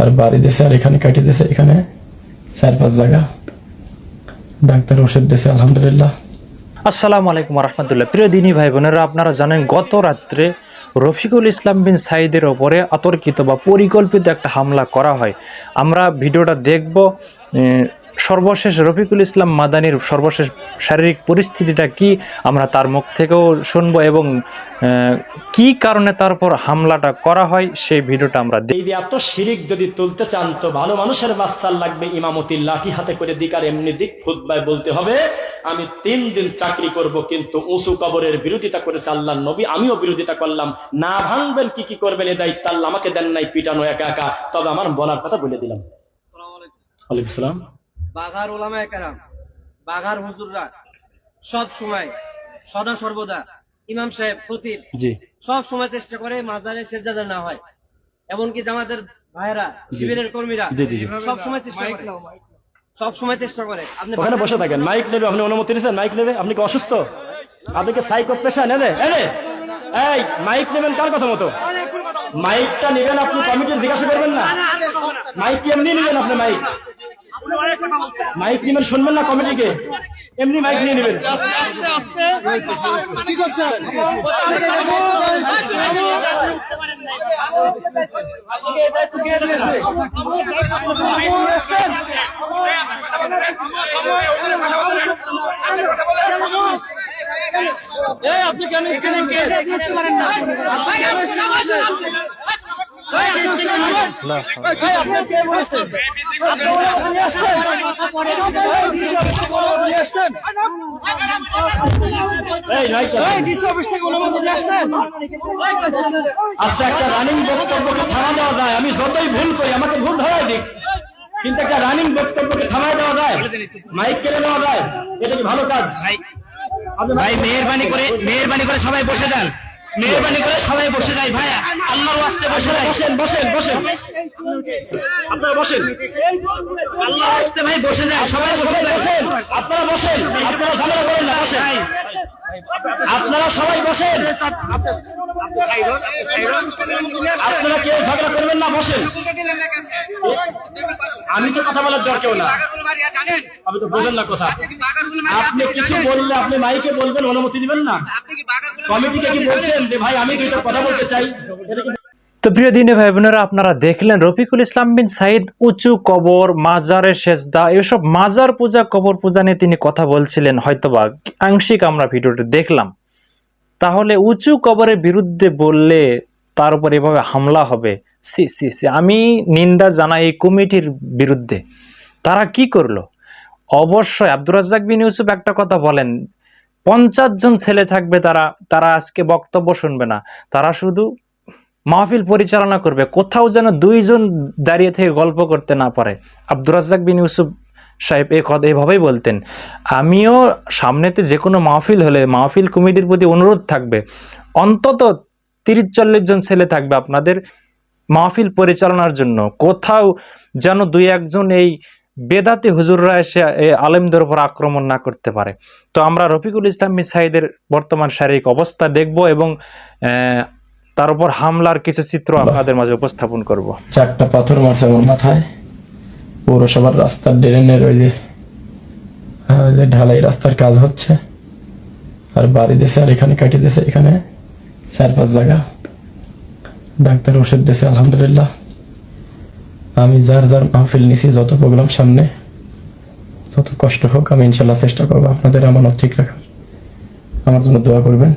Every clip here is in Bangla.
আর বাড়ি দিয়েছে আর এখানে কাটিয়ে দিয়েছে এখানে চার পাঁচ জায়গা। ডাক্তার ওষুধ দিয়েছে আলহামদুলিল্লাহ। আসসালামু আলাইকুম রহমতুল্লাহ প্রিয় দিনী ভাই বোনেরা, আপনারা জানেন গত রাত্রে রফিকুল ইসলাম বিন সাইদের ওপরে আতর্কিত বা পরিকল্পিত একটা হামলা করা হয়। আমরা ভিডিওটা দেখব সর্বশেষ রফিকুল ইসলাম মাদানির সর্বশেষ শারীরিক পরিস্থিতিটা কি আমরা তার মুখ থেকেও শুনব এবং কি কারণে তার উপর হামলাটা করা হয় সেই ভিডিওটা আমরা এই যে এত শিরিক যদি তুলতে চান তো ভালো মানুষের বাচ্চার লাগবে ইমামতির লাঠি হাতে করে দিক আর এমনি দিক খুদ্ায় বলতে হবে আমি তিন দিন চাকরি করব কিন্তু উঁচু কবরের বিরোধিতা করেছে আল্লাহ নবী আমিও বিরোধিতা করলাম। না ভাঙবেন কি কি করবেন এ দায়িত্ব আল্লাহ আমাকে দেন নাই পিটানো একা একা। তবে আমার বলার কথা বলে দিলাম। ওয়ালাইকুম সালাম। বাঘার ওলামা একরাম বাঘার হুজুররা সব সময় সদা সর্বদা ইমাম সাহেব খতিব সব সময় চেষ্টা করে মাজারে সেজদা না হয়। এমনকি জামাতের ভাইরা শিবিরের কর্মীরা জি, জি, জি। সব সময় চেষ্টা করে। সব সময় চেষ্টা করে। আপনি ওখানে বসে থাকেন। মাইক নেবে আপনি অনুমতি নিয়েছেন মাইক নেবে? আপনি কি অসুস্থ? আপনি কি সাইকো পেশা নেবে? এনে! এই মাইক নেবেন কার কথা মতো? মাইকটা নেবেন আপনি কমিটির জিজ্ঞাসা করবেন না। মাইক কি এমনি নেবেন আপনি মাইক? মাইক নেবেন শুনবেন না কমিটিকে? এমনি মাইক নিয়ে নেবেন। ঠিক এই আপনি কেন স্টেজে কে? আপনি কেন স্টেজে আচ্ছা একটা রানিং বক্তব্যকে থামা দেওয়া যায়। আমি যতই ভুল করি আমাকে ভুল ধরাই দিক। কিন্তু একটা রানিং বক্তব্যকে থামায় দেওয়া যায় মাইক কেড়ে নেওয়া যায় এটা কি ভালো কাজ? ভাই মেহরবানি করে মেহরবানি করে সবাই বসে যান। মেহরবানি করে সবাই বসে যায় ভাই আল্লাহর ওয়াস্তে বসে যায়। বসেন বসেন বসেন। আপনারা বসেন। আল্লাহর ওয়াস্তে ভাই বসে যায় সবাই বসে বসেন আপনারা বসেন আপনারা ঝামেলা করেন না বসেন। আপনারা সবাই বসেন। আপনারা কেউ ঝগড়া করবেন না বসেন। আমি তো কথা বলার দরকার না। আমি তো বোঝেন না কথা। আপনি কিছু বললে আপনি মাইকে বলবেন অনুমতি দিবেন না? তো প্রিয় দিনে ভাই বোনেরা, আপনারা দেখলেন রফিকুল ইসলাম বিন সাইদ উঁচু কবর মাজারের সেজদা, এসব মাজার পূজা, কবর পূজা নিয়ে তিনি কথা বলছিলেন হয়তোবা। আংশিক আমরা ভিডিওটি দেখলাম। তাহলে উঁচু কবরের বিরুদ্ধে বললে তার উপর এভাবে হামলা হবে? সি সি সি, আমি নিন্দা জানাই এই কমিটির বিরুদ্ধে। তারা কি করল? অবশ্যই আব্দুর রাজ্জাক বিন ইউসুফ একটা কথা বলেন। পঞ্চাশ জন ছেলে থাকবে তারা তারা আজকে বক্তব্য শুনবে না। তারা শুধু মাহফিল পরিচালনা করবে, কোথাও যেন দুইজন দাঁড়িয়ে থেকে গল্প করতে না পারে। আব্দুর রাজ্জাক বিন ইউসুফ সাহেব এই কথা, এভাবেই বলতেন, আমিও সামনেতে যে কোনো মাহফিল হলে, মাহফিল কমিটির প্রতি অনুরোধ থাকবে। অন্তত তিরিশ চল্লিশ জন ছেলে থাকবে আপনাদের মাহফিল পরিচালনার জন্য। কোথাও যেন দুই একজন এই বেদাতি হুজুররা এসে আলেমদের উপর আক্রমণ না করতে পারে। তো আমরা রফিকুল ইসলাম মিসাইদের বর্তমান শারীরিক অবস্থা দেখব এবং তার উপর হামলার কিছু চিত্র আপনাদের মাঝে উপস্থাপন করব। চারটা পাথর মারছে আমার মাথায়। পৌরসভার রাস্তার ড্রেনের ওই যে ঢালাই রাস্তার কাজ হচ্ছে। আর বাড়ি দিয়েছে আর এখানে কাটিয়ে দিয়েছে এখানে চার পাঁচ জায়গা। ডাক্তার ওষুধ দিয়েছে আলহামদুলিল্লাহ। আমি যার যার মাহফিল নিছি, যত প্রোগ্রাম সামনে, যত কষ্ট হোক, আমি ইনশাল্লাহ চেষ্টা করব আপনাদের আমানত ঠিক রাখার। আমার জন্য দোয়া করবেন।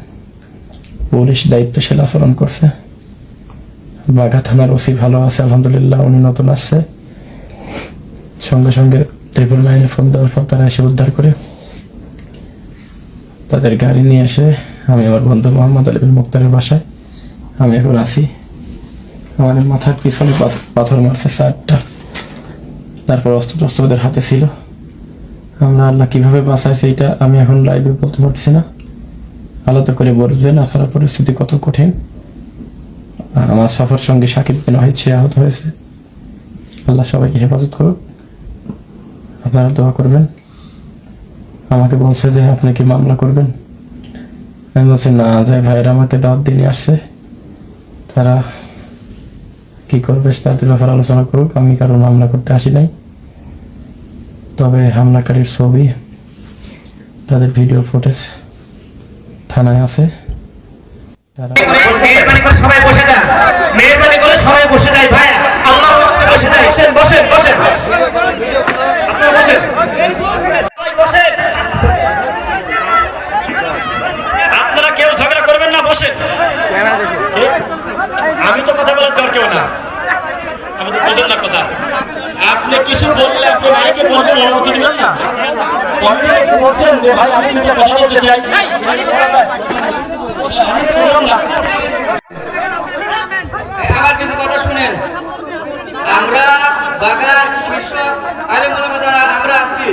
পুলিশ দায়িত্বশীল আচরণ করছে। বাঘা থানার ওসি ভালো আছে, আলহামদুলিল্লাহ, উনি নতুন আসছে। সঙ্গে সঙ্গে ত্রিপুল নাইনে ফোন দেওয়ার পর তারা এসে উদ্ধার করে তাদের গাড়ি নিয়ে এসে আমি আমার বন্ধু মোহাম্মদ আলী বিন মুক্তারের বাসায়, আমি এখন আছি। আমাদের মাথার পিছনে পাথ- পাথর মারছে চারটা তারপর অস্ত্র টস্ত্র ওদের হাতে ছিল। আমরা আল্লাহ কীভাবে বাঁচাইছে এটা আমি এখন লাইভে বলতে পারতেছি না। আলাদা করে বলবেন, আপনার পরিস্থিতি কত কঠিন। আমার সফর সঙ্গে সাকিব বিন হয়েছে আহত হয়েছে। আল্লাহ সবাইকে হেফাজত করুক। আপনারা দোয়া করবেন। আমাকে বলছে যে আপনি কি মামলা করবেন? আমি বলছি, না যে ভাইয়েরা আমাকে দাওয়াত দিয়ে আসছে। তারা কি করবে তাদের ব্যাপারে আলোচনা করুক, আমি কারও মামলা করতে আসি নাই। তবে হামলাকারীর ছবি, তাদের ভিডিও ফুটেজ থানায় আছে। তারা সবাই আপনারা কেউ ঝগড়া করবেন না, বসেন আমি তো কথা বলার দরকার না আমি তো বোঝেন না কথা আপনি কিছু বললে মাইকে বলবেন অনুমতি দিবেন না? বলছেন যে ভাই আমি একটা কথা বলতে চাই। আমার কিছু কথা শুনেন। আমরা বাগান শীর্ষক আলিমুলামা যারা আমরা আছি।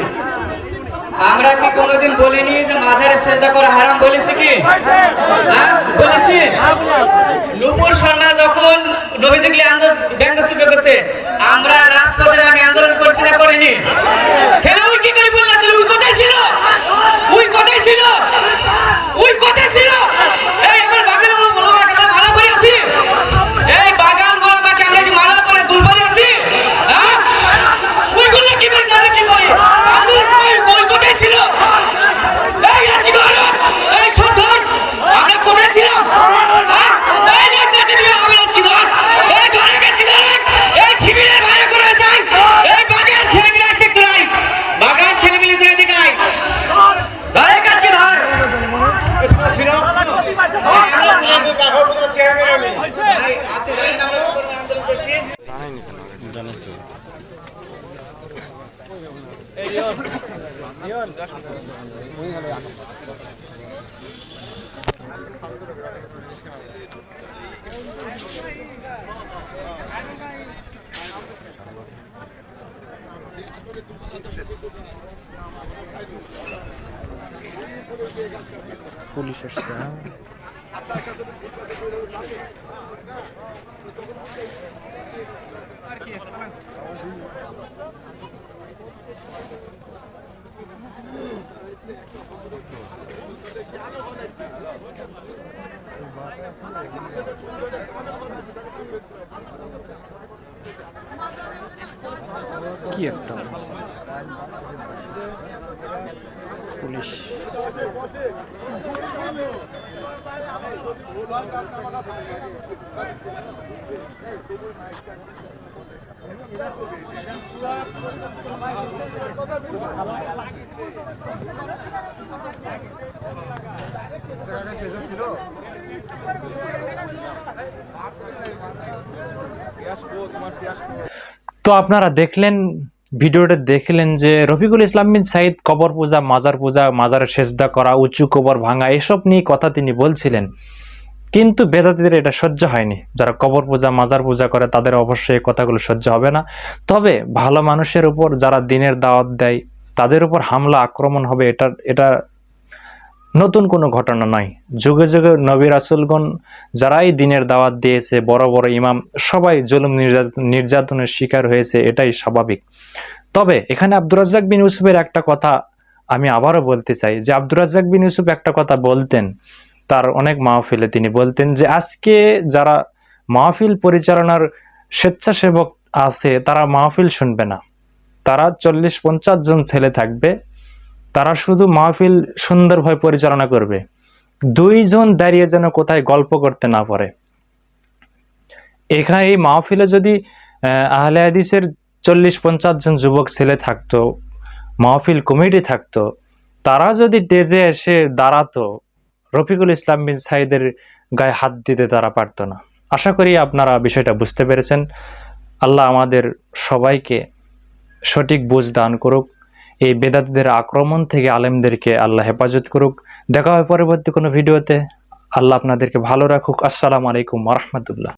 আমরা কি কোনোদিন বলিনি যে মাঝারে সেজদা করা হারাম বলেছি কি? হ্যাঁ? বলেছি। নুপুর সন্না যখন নবীজিগুলি আন্দোলন ব্যঙ্গচিত্র করছে আমরা রাজপথে আমি আন্দোলন করছি না করিনি। পুলিশ আসছে তো আপনারা দেখলেন ভিডিওটা দেখলেন যে রফিকুল ইসলাম বিন সাইদ, কবর পূজা, মাজার পূজা, মাজারের সেজদা করা, উঁচু কবর ভাঙা, এসব নিয়ে কথা তিনি বলছিলেন। কিন্তু বেদাতিদের এটা সহ্য হয়নি। যারা কবর পূজা, মাজার পূজা করে, তাদের অবশ্যই এই কথাগুলো সহ্য হবে না। তবে ভালো মানুষের উপর যারা দিনের দাওয়াত দেয়, তাদের উপর হামলা, আক্রমণ হবে এটা এটা নতুন কোনো ঘটনা নয়। যুগে যুগে নবী রাসুলগণ যারাই দিনের দাওয়াত দিয়েছে, বড় বড় ইমাম, সবাই জুলুম নির্যাতন নির্যাতনের শিকার হয়েছে, এটাই স্বাভাবিক। তবে এখানে আব্দুর রাজ্জাক বিন ইউসুফের একটা কথা আমি আবারও বলতে চাই, যে আব্দুর রাজ্জাক বিন ইউসুফ একটা কথা বলতেন, তার অনেক মাহফিলে তিনি বলতেন যে, আজকে যারা মাহফিল পরিচালনার স্বেচ্ছাসেবক আছে, তারা মাহফিল শুনবে না। তারা চল্লিশ পঞ্চাশ জন ছেলে থাকবে তারা শুধু মাহফিল সুন্দরভাবে পরিচালনা করবে। দুইজন দাঁড়িয়ে যেন কোথায় গল্প করতে না পারে। এখানে এই মাহফিলে যদি আহ, আহলে হাদিসের চল্লিশ পঞ্চাশ জন যুবক ছেলে থাকতো মাহফিল কমিটি থাকতো তারা যদি ডেজে এসে দাঁড়াতো রফিকুল ইসলাম বিন সাইদের গায়ে হাত দিতে তারা পারতো না। আশা করি আপনারা বিষয়টা বুঝতে পেরেছেন। আল্লাহ আমাদের সবাইকে সঠিক বুঝ দান করুক। এই বেদাতদের আক্রমণ থেকে আলেমদেরকে আল্লাহ হেফাজত করুক। দেখা হয় পরবর্তী কোনো ভিডিওতে। আল্লাহ আপনাদেরকে ভালো রাখুক। আসসালামু আলাইকুম রহমতুল্লাহ।